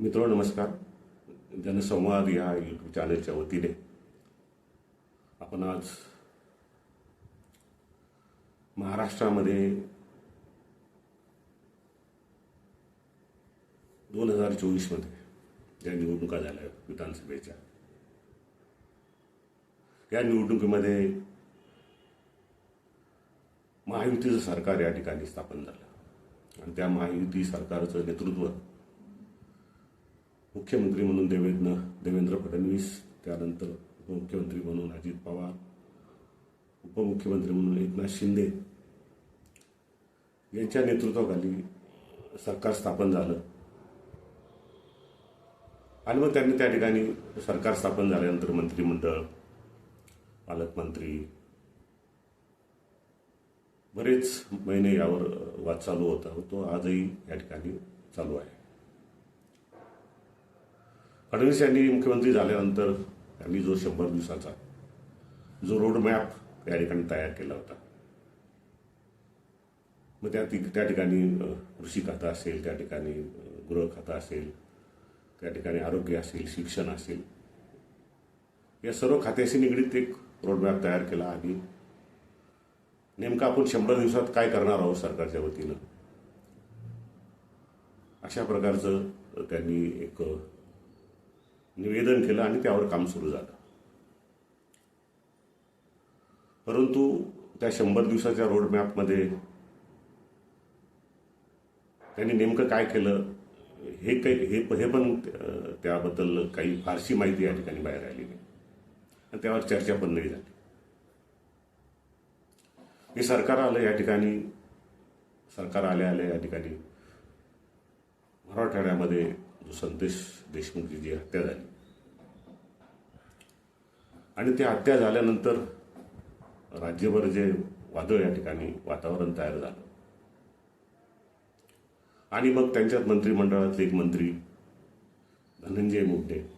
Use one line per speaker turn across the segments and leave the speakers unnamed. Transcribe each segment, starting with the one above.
मित्र नमस्कार. जनसंवाद या यूट्यूब चॅनलच्या वतीने. आपण आज महाराष्ट्रामध्ये दोन हजार चोवीसमध्ये ज्या निवडणुका झाल्या विधानसभेच्या. या निवडणुकीमध्ये महायुतीचं सरकार या ठिकाणी स्थापन झालं. आणि त्या महायुती सरकारचं नेतृत्व मुख्यमंत्री म्हणून देवेंद्र देवेंद्र फडणवीस त्यानंतर उपमुख्यमंत्री म्हणून अजित पवार उपमुख्यमंत्री म्हणून एकनाथ शिंदे. यांच्या नेतृत्वाखाली सरकार स्थापन झालं. आणि मग त्यांनी त्या ठिकाणी सरकार स्थापन झाल्यानंतर मंत्रिमंडळ पालकमंत्री बरेच महिने यावर वाद चालू होता. तो आजही या ठिकाणी चालू आहे. फडणवीस यांनी मुख्यमंत्री झाल्यानंतर त्यांनी जो शंभर दिवसाचा जो रोड मॅप या ठिकाणी तयार केला होता. मग त्या त्या ठिकाणी कृषी खातं असेल त्या ठिकाणी गृह खातं असेल त्या ठिकाणी आरोग्य असेल शिक्षण असेल या सर्व खात्याशी निगडीत एक रोडमॅप तयार केला आणि नेमका आपण शंभर दिवसात काय करणार आहोत सरकारच्या वतीनं? अशा प्रकारचं त्यांनी एक निवेदन केलं आणि त्यावर काम सुरू झालं. परंतु त्या शंभर दिवसाच्या रोडमॅपमध्ये त्यांनी नेमकं काय केलं? हे काही हे हे पण त्याबद्दल काही फारशी माहिती या ठिकाणी बाहेर आली नाही. आणि त्यावर चर्चा पण नाही झाली. हे सरकार आलं या ठिकाणी. सरकार आल्या आल्या या ठिकाणी. मराठवाड्यामध्ये जो संदेश देशमुखची जी हत्या झाली. आणि त्या हत्या झाल्यानंतर राज्यभर जे वादळ या ठिकाणी वातावरण तयार झालं. आणि मग त्यांच्यात मंत्रिमंडळातले एक मंत्री धनंजय मुंडे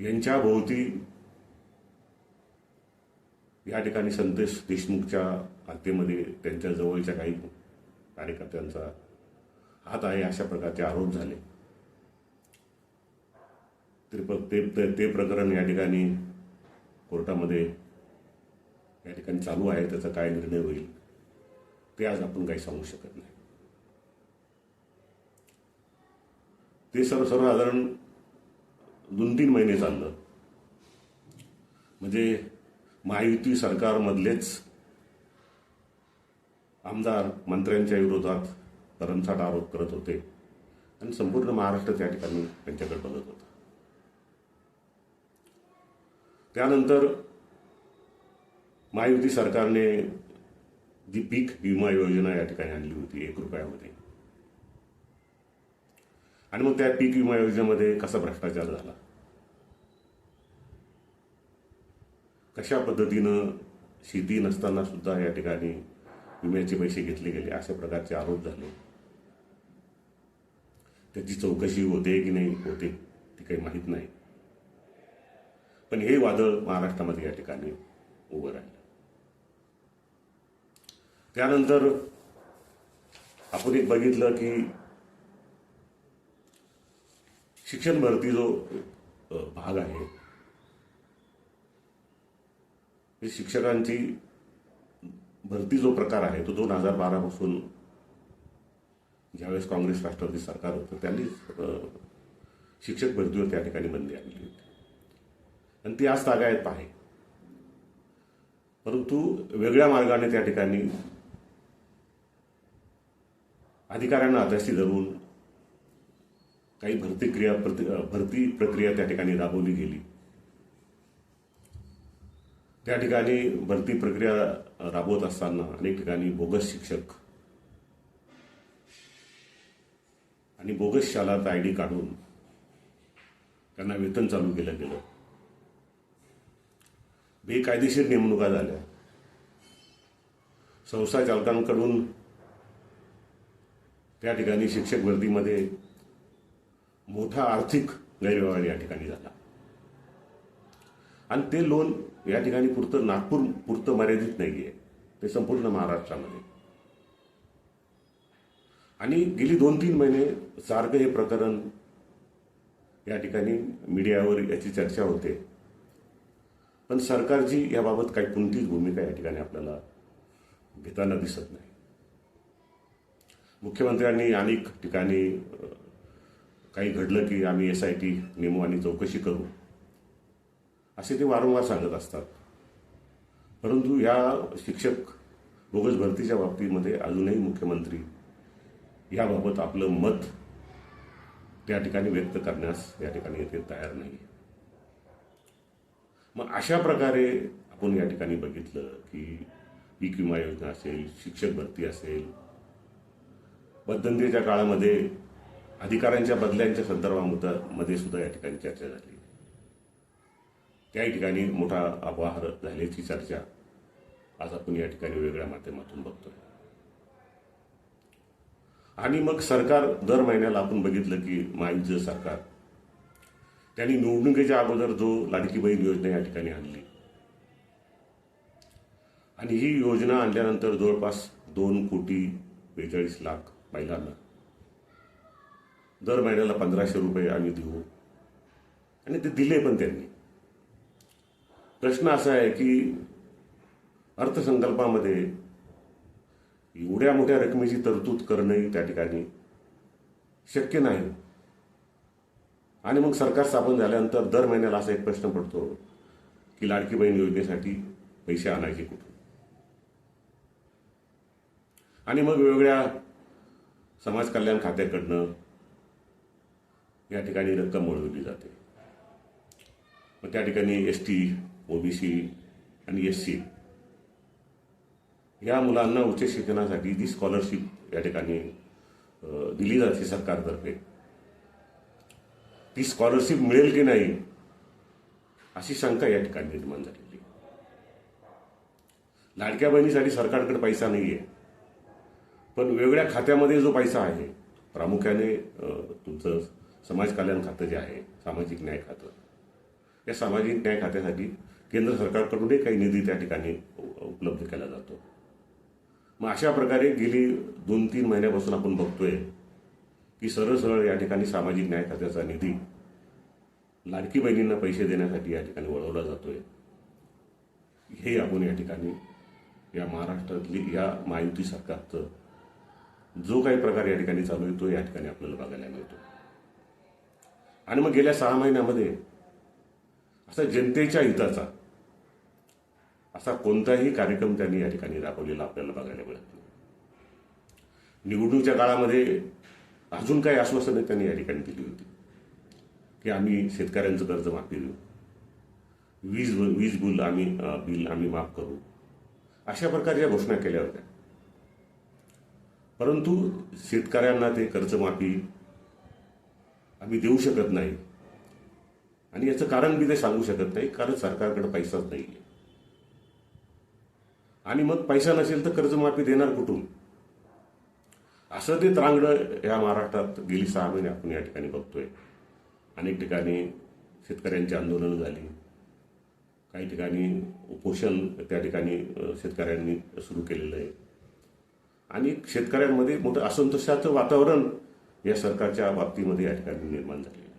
यांच्या भोवती या ठिकाणी संदेश देशमुखच्या हत्येमध्ये त्यांच्या जवळच्या काही कार्यकर्त्यांचा हात आहे अशा प्रकारचे आरोप झाले. ते ते प्रकरण या ठिकाणी कोर्टामध्ये या ठिकाणी चालू आहे त्याचा काय निर्णय होईल ते आज आपण काही सांगू शकत नाही. ते सर्व सर्वसाधारण दोन तीन महिने चाललं. म्हणजे महायुती सरकारमधलेच आमदार मंत्र्यांच्या विरोधात भरमसाठ आरोप करत होते. आणि संपूर्ण महाराष्ट्र त्या ठिकाणी त्यांच्याकडे बघत होता. त्यानंतर महायुती सरकारने जी पीक विमा योजना या ठिकाणी आणली होती एक रुपयामध्ये. आणि मग त्या पीक विमा योजनेमध्ये कसा भ्रष्टाचार झाला? कशा पद्धतीनं शेती नसताना सुद्धा या ठिकाणी विम्याचे पैसे घेतले गेले अशा प्रकारचे आरोप झाले. त्याची चौकशी होते की नाही होते ती काही माहीत नाही. पण हे वादळ महाराष्ट्रामध्ये या ठिकाणी उभं राहिलं. त्यानंतर आपण एक बघितलं की शिक्षण भरती जो भाग आहे शिक्षकांची भरती जो प्रकार आहे तो दोन हजार बारापासून ज्यावेळेस काँग्रेस राष्ट्रवादी सरकार होतं त्यांनीच शिक्षक भरतीवर त्या ठिकाणी बंदी आणली होती. आणि ती आज तागायत आहे परंतु वेगळ्या मार्गाने त्या ठिकाणी अधिकाऱ्यांना हाताशी धरून काही भरती क्रिया प्रति भरती प्रक्रिया त्या ठिकाणी राबवली गेली. त्या ठिकाणी भरती प्रक्रिया राबवत असताना अनेक ठिकाणी बोगस शिक्षक आणि बोगस शालात आय डी काढून त्यांना वेतन चालू केलं गेलं. बेकायदेशीर नेमणुका झाल्या. संस्था चालकांकडून त्या ठिकाणी शिक्षक भरतीमध्ये मोठा आर्थिक गैरव्यवहार या ठिकाणी झाला. आणि ते लोन या ठिकाणी पुरतं नागपूर पुरतं मर्यादित नाही आहे ते संपूर्ण महाराष्ट्रामध्ये. आणि गेली दोन तीन महिने सारखं हे प्रकरण या ठिकाणी मीडियावर याची चर्चा होते. पण सरकारची याबाबत काही कोणतीच भूमिका या ठिकाणी आपल्याला घेताना दिसत नाही. मुख्यमंत्र्यांनी अनेक ठिकाणी काही घडलं की आम्ही एस आय टी नेमू आणि चौकशी करू असे ते वारंवार सांगत असतात. परंतु या शिक्षक बोगस भरतीच्या बाबतीमध्ये अजूनही मुख्यमंत्री याबाबत आपलं मत त्या ठिकाणी व्यक्त करण्यास या ठिकाणी येथे तयार नाही मग अशा प्रकारे आपण या ठिकाणी बघितलं की पीक विमा योजना असेल शिक्षक भरती असेल मध्यंतरीच्या काळामध्ये अधिकाऱ्यांच्या बदल्यांच्या संदर्भामध्ये सुद्धा या ठिकाणी चर्चा झाली. त्याही ठिकाणी मोठा अपहार झाल्याची चर्चा आज आपण या ठिकाणी वेगळ्या माध्यमातून बघतोय. आणि मग सरकार दर महिन्याला आपण बघितलं की महायुतीचं सरकार त्यांनी निवडणुकीच्या अगोदर जो लाडकी बहीण योजना या ठिकाणी आणली. आणि ही योजना आणल्यानंतर जवळपास दोन कोटी बेचाळीस लाख महिलांना दर महिन्याला पंधराशे रुपये आम्ही देऊ. आणि ते दिले पण त्यांनी. प्रश्न असा आहे की अर्थसंकल्पामध्ये एवढ्या मोठ्या रकमेची तरतूद करणंही त्या ठिकाणी शक्य नाही. आणि मग सरकार स्थापन झाल्यानंतर दर महिन्याला असा एक प्रश्न पडतो की लाडकी बहीण योजनेसाठी पैसे आणायचे कुठून? आणि मग वेगवेगळ्या समाज कल्याण खात्याकडनं या ठिकाणी रक्कम वळवली जाते. मग त्या ठिकाणी एस टी ओबीसी आणि एस सी या मुलांना उच्च शिक्षणासाठी जी स्कॉलरशिप या ठिकाणी दिली जाते सरकारतर्फे. ती स्कॉलरशिप मिळेल की नाही अशी शंका या ठिकाणी निर्माण झालेली लाडक्या बहिणीसाठी सरकारकडे पैसा नाही आहे पण वेगळ्या खात्यामध्ये जो पैसा आहे प्रामुख्याने तुमचं समाज कल्याण खातं जे आहे सामाजिक न्याय खातं या सामाजिक न्याय खात्यासाठी केंद्र सरकारकडूनही काही निधी त्या ठिकाणी उपलब्ध केला जातो. मग अशा प्रकारे गेली दोन तीन महिन्यापासून आपण बघतोय की सरळ सरळ या ठिकाणी सामाजिक न्याय खात्याचा निधी लाडकी बहिणींना पैसे देण्यासाठी या ठिकाणी वळवला जातोय. हे आपण या ठिकाणी या महाराष्ट्रातली या महायुती सरकारचं जो काही प्रकार या ठिकाणी चालू आहे तो या ठिकाणी आपल्याला बघायला मिळतो. आणि मग गेल्या सहा महिन्यामध्ये असा जनतेच्या हिताचा असा कोणताही कार्यक्रम त्यांनी या ठिकाणी राबवलेला आपल्याला बघायला मिळत नाही. निवडणुकीच्या काळामध्ये अजून काही आश्वासनं त्यांनी या ठिकाणी दिली होती. की आम्ही शेतकऱ्यांचं कर्ज माफी देऊ वीज वीज बिल आम्ही बिल आम्ही माफ करू. अशा प्रकारच्या घोषणा केल्या होत्या. परंतु शेतकऱ्यांना ते कर्जमाफी आम्ही देऊ शकत नाही. आणि याचं कारण मी ते सांगू शकत नाही. कारण सरकारकडे पैसाच नाही आहे आणि मग पैसा नसेल तर कर्जमाफी देणार कुठून? असं ते त्रांगडं या महाराष्ट्रात गेली सहा महिने आपण या ठिकाणी बघतोय. अनेक ठिकाणी शेतकऱ्यांची आंदोलनं झाली. काही ठिकाणी उपोषण त्या ठिकाणी शेतकऱ्यांनी सुरू केलेलं आहे. आणि शेतकऱ्यांमध्ये मोठं असंतोषाचं वातावरण या सरकारच्या बाबतीमध्ये या ठिकाणी निर्माण झालेलं आहे.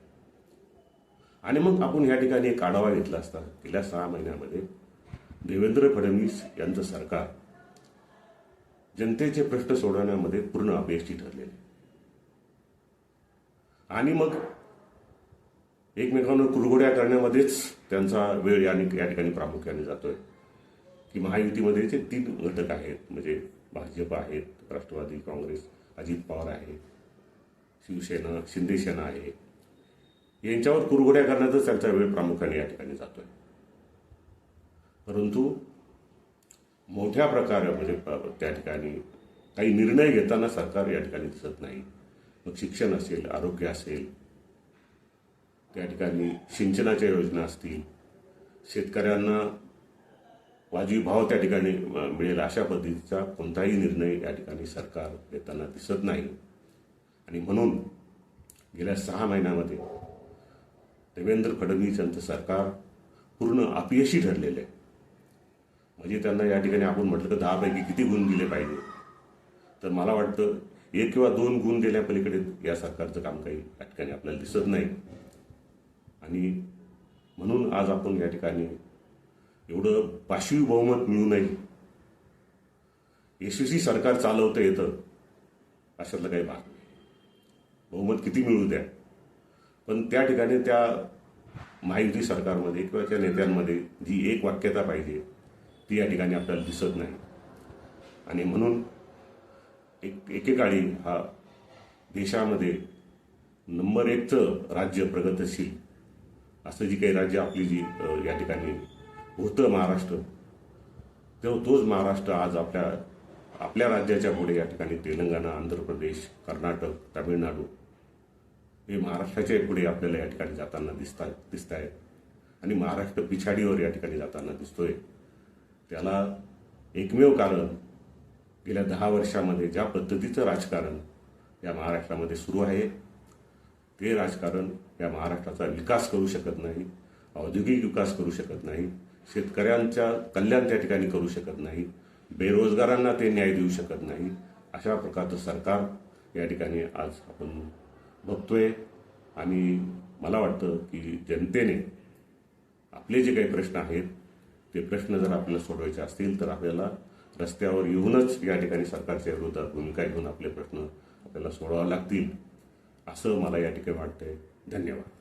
आणि मग आपण या ठिकाणी एक आढावा घेतला असता गेल्या सहा महिन्यामध्ये देवेंद्र फडणवीस यांचं सरकार जनतेचे प्रश्न सोडवण्यामध्ये पूर्ण अपयशी ठरलेले. आणि मग एकमेकांवर कुरघोड्या करण्यामध्येच त्यांचा वेळ या या ठिकाणी प्रामुख्याने जातोय. की महायुतीमध्ये जे तीन घटक आहेत म्हणजे भाजप आहेत राष्ट्रवादी काँग्रेस अजित पवार आहे शिवसेना शिंदेसेना आहे. यांच्यावर कुरघोड्या करण्यातच त्यांचा वेळ प्रामुख्याने या ठिकाणी जातोय. परंतु मोठ्या प्रकारे म्हणजे त्या ठिकाणी काही निर्णय घेताना सरकार या ठिकाणी दिसत नाही. मग शिक्षण असेल आरोग्य असेल त्या ठिकाणी सिंचनाच्या योजना असतील शेतकऱ्यांना वाजवी भाव त्या ठिकाणी मिळेल अशा पद्धतीचा कोणताही निर्णय या ठिकाणी सरकार घेताना दिसत नाही. आणि म्हणून गेल्या सहा महिन्यामध्ये देवेंद्र फडणवीस यांचं सरकार पूर्ण अपयशी ठरलेलं आहे. म्हणजे त्यांना या ठिकाणी आपण म्हटलं तर दहापैकी किती गुण दिले पाहिजे? तर मला वाटतं एक किंवा दोन गुण दिल्यापलीकडे या सरकारचं काम काही या ठिकाणी आपल्याला दिसत नाही. आणि म्हणून आज आपण या ठिकाणी एवढं पाशवी बहुमत मिळूनही यशस्वी सरकार चालवता येतं अशातलं काही भाग नाही. बहुमत किती मिळू द्या. पण त्या ठिकाणी त्या महायुती सरकारमध्ये किंवा त्या नेत्यांमध्ये जी एक वाक्यता पाहिजे ती या ठिकाणी आपल्याला दिसत नाही. आणि म्हणून एक एकेकाळी हा देशामध्ये नंबर एकचं राज्य प्रगतशील असं जी काही राज्य आपली जी या ठिकाणी होतं महाराष्ट्र तेव्हा तोच महाराष्ट्र आज आपल्या आपल्या राज्याच्या पुढे या ठिकाणी तेलंगणा आंध्र प्रदेश कर्नाटक तामिळनाडू हे महाराष्ट्राच्या पुढे आपल्याला या ठिकाणी जाताना दिसतात दिसत आहेत आणि महाराष्ट्र पिछाडीवर या ठिकाणी जाताना दिसतोय. त्याला एकमेव कारण गेल्या दहा वर्षामध्ये ज्या पद्धतीचं राजकारण या महाराष्ट्रामध्ये सुरू आहे ते राजकारण या महाराष्ट्राचा विकास करू शकत नाही औद्योगिक विकास करू शकत नाही शेतकऱ्यांच्या कल्याण त्या ठिकाणी करू शकत नाही बेरोजगारांना ते न्याय देऊ शकत नाही अशा प्रकारचं सरकार या ठिकाणी आज आपण बघतोय. आणि मला वाटतं की जनतेने आपले जे काही प्रश्न आहेत ते प्रश्न जर आपल्याला सोडवायचे असतील तर आपल्याला रस्त्यावर येऊनच या ठिकाणी सरकारच्या विरोधात भूमिका घेऊन आपले प्रश्न आपल्याला सोडवावे लागतील. असं मला या ठिकाणी वाटतंय. धन्यवाद.